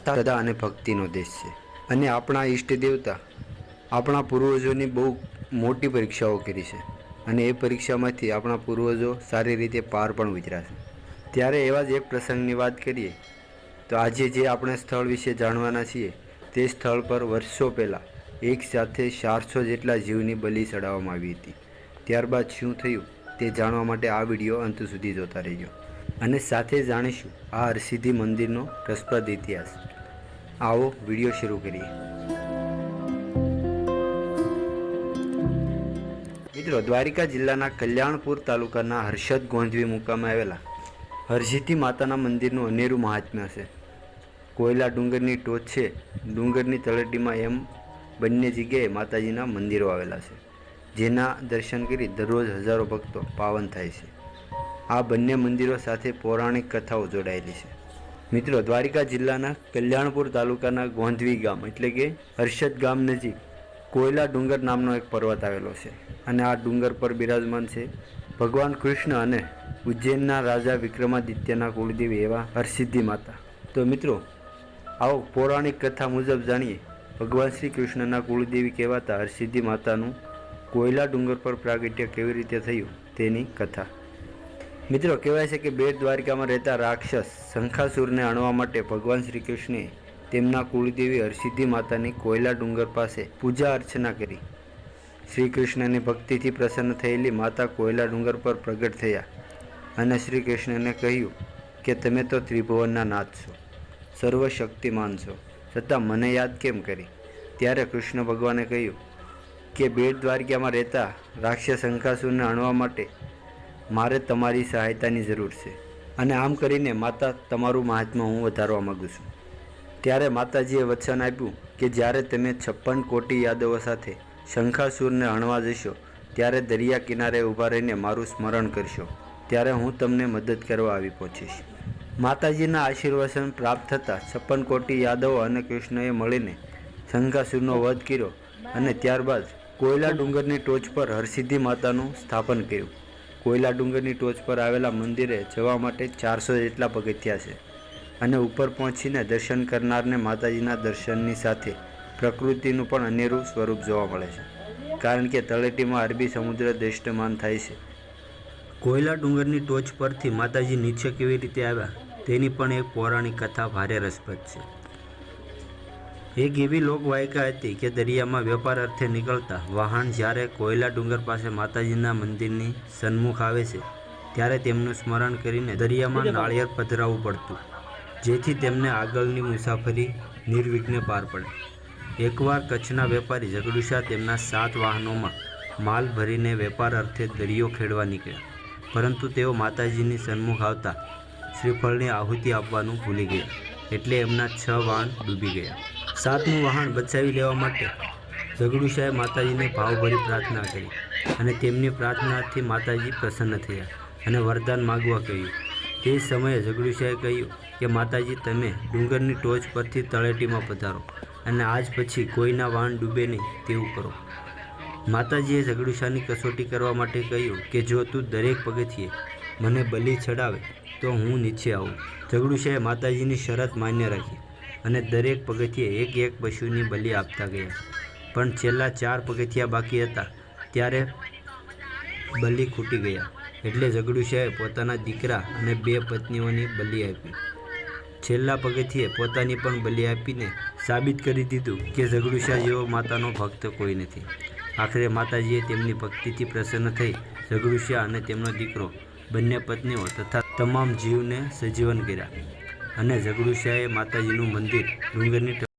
આસ્થા. શ્રદ્ધા અને ભક્તિનો દેશ છે. અને આપણા ઈષ્ટ દેવતા, આપણા પૂર્વજોની બહુ મોટી પરીક્ષાઓ કરી છે. અને એ પરીક્ષામાંથી આપણા પૂર્વજો સારી રીતે પાર પણ ઉતર્યા છે. ત્યારે એવા જ એક પ્રસંગની વાત કરીએ, તો આજે જે આપણે સ્થળ વિશે જાણવાના છીએ, તે સ્થળ પર વર્ષો પહેલાં એક સાથે ચારસો જેટલા જીવની બલિ ચડાવવામાં આવી હતી. ત્યારબાદ શું થયું, તે જાણવા માટે આ વીડિયો અંત સુધી જોતા રહેજો. અને સાથે જાણીશું આ હરસિદ્ધિ મંદિરનો રસપ્રદ ઇતિહાસ. આવો વીડિયો શરૂ કરીએ. મિત્રો, દ્વારિકા જિલ્લાના કલ્યાણપુર તાલુકાના હર્ષદ ગોંધવી મુકામે આવેલા હરસિદ્ધિ માતાના મંદિરનું અનેરું મહાત્મ્ય છે. કોયલા ડુંગરની ટોચ છે. ડુંગરની તળેટીમાં એમ બંને જગ્યાએ માતાજીના મંદિરો આવેલા છે, જેના દર્શન કરી દરરોજ હજારો ભક્તો પાવન થાય છે. આ બંને મંદિરો સાથે પૌરાણિક કથાઓ જોડાયેલી છે. મિત્રો, દ્વારિકા જિલ્લાના કલ્યાણપુર તાલુકાના ગોંધવી ગામ એટલે કે હર્ષદ ગામ નજીક કોયલા ડુંગર નામનો એક પર્વત આવેલો છે અને આ ડુંગર પર બિરાજમાન છે ભગવાન કૃષ્ણ અને ઉજ્જૈનના રાજા વિક્રમાદિત્યના કુળદેવી એવા હરસિદ્ધિ માતા. તો મિત્રો, આવો પૌરાણિક કથા મુજબ જાણીએ, ભગવાન શ્રી કૃષ્ણના કુળદેવી કહેવાતા હરસિદ્ધિ માતાનું કોયલા ડુંગર પર પ્રાગટ્ય કેવી રીતે થયું તેની કથા. મિત્રો, કહેવાય છે કે બેટ દ્વારિકામાં રહેતા રાક્ષસ શંખાસુરને અણવા માટે ભગવાન શ્રી કૃષ્ણે તેમના કુળદેવી હરસિદ્ધિ માતાની કોયલા ડુંગર પાસે પૂજા અર્ચના કરી. શ્રી કૃષ્ણની ભક્તિથી પ્રસન્ન થયેલી માતા કોયલા ડુંગર પર પ્રગટ થયા અને શ્રી કૃષ્ણને કહ્યું કે, તમે તો ત્રિભુવનના નાથ છો, સર્વશક્તિમાન છો, છતાં મને યાદ કેમ કરી? ત્યારે કૃષ્ણ ભગવાને કહ્યું કે, બેટ દ્વારિકામાં રહેતા રાક્ષસ શંખાસુરને અણવા માટે મારે તમારી સહાયતાની જરૂર છે. અને આમ કરીને માતા તમારું મહાત્મા હું વધારવા માગું છું. ત્યારે માતાજીએ વચન આપ્યું કે જ્યારે તમે છપ્પન કોટી યાદવો સાથે શંખાસુરને હણવા જશો, ત્યારે દરિયા કિનારે ઊભા રહીને મારું સ્મરણ કરશો. ત્યારે હું તમને મદદ કરવા આવી પહોંચીશ. માતાજીના આશીર્વાદન પ્રાપ્ત થતાં છપ્પન કોટી યાદવો અને કૃષ્ણએ મળીને શંખાસુરનો વધ કર્યો અને ત્યારબાદ કોયલા ડુંગરની ટોચ પર હરસિદ્ધિ માતાનું સ્થાપન કર્યું. કોયલા ડુંગરની ટોચ પર આવેલા મંદિરે જવા માટે ચારસો જેટલા પગથિયા છે અને ઉપર પહોંચીને દર્શન કરનારને માતાજીના દર્શનની સાથે પ્રકૃતિનું પણ અનેરું સ્વરૂપ જોવા મળે છે. કારણ કે તળેટીમાં અરબી સમુદ્ર દ્રષ્ટમાન થાય છે. કોયલા ડુંગરની ટોચ પરથી માતાજી નીચે કેવી રીતે આવ્યા તેની પણ એક પૌરાણિક કથા ભારે રસપ્રદ છે. એક એવી લોકવાયકા હતી કે દરિયામાં વેપાર અર્થે નીકળતા વાહન જ્યારે કોયલા ડુંગર પાસે માતાજીના મંદિરની સન્મુખ આવે છે ત્યારે તેમનું સ્મરણ કરીને દરિયામાં નાળિયેર પધરાવવું પડતું જેથી તેમને આગળની મુસાફરી નિર્વિઘ્ને પાર પડે. એકવાર કચ્છના વેપારી ઝઘડુશા તેમના સાત વાહનોમાં માલ ભરીને વેપાર અર્થે દરિયો ખેડવા નીકળ્યા પરંતુ તેઓ માતાજીની સન્મુખ આવતા શ્રીફળની આહુતિ આપવાનું ભૂલી ગયા એટલે એમના છ વાહન ડૂબી ગયા. સાતમું વાહન બચાવી લેવા માટે ઝઘડુશાએ માતાજીને ભાવભરી પ્રાર્થના કરી અને તેમની પ્રાર્થનાથી માતાજી પ્રસન્ન થયા અને વરદાન માગવા કહ્યું. તે સમયે ઝઘડુશાએ કહ્યું કે, માતાજી, તમે ડુંગરની ટોચ પરથી તળેટીમાં પધારો અને આજ પછી કોઈના વાહન ડૂબે નહીં તેવું કરો. માતાજીએ ઝઘડુશાની કસોટી કરવા માટે કહ્યું કે, જો તું દરેક પગથિયે મને બલિ ચડાવે, તો હું નીચે આવું. ઝઘડુશાએ માતાજીની શરત માન્ય રાખી. અને દરેક પગથિયે એક એક પશુની બલિ આપતા ગયા. પણ છેલ્લા ચાર પગથિયા બાકી હતા ત્યારે બલિ ખૂટી ગયા. એટલે ઝઘડુશાએ પોતાના દીકરા અને બે પત્નીઓની બલિ આપી. છેલ્લા પગથિયે પોતાની પણ બલિ આપીને સાબિત કરી દીધું કે ઝઘડુશા જેવો માતાનો ભક્ત કોઈ નથી. આખરે માતાજીએ તેમની ભક્તિથી પ્રસન્ન થઈ ઝઘડુશા અને તેમનો દીકરો બંને પત્નીઓ તથા તમામ જીવને સજીવન કર્યા. અને જગડુશાએ માતાજીનું મંદિર ડુંગરની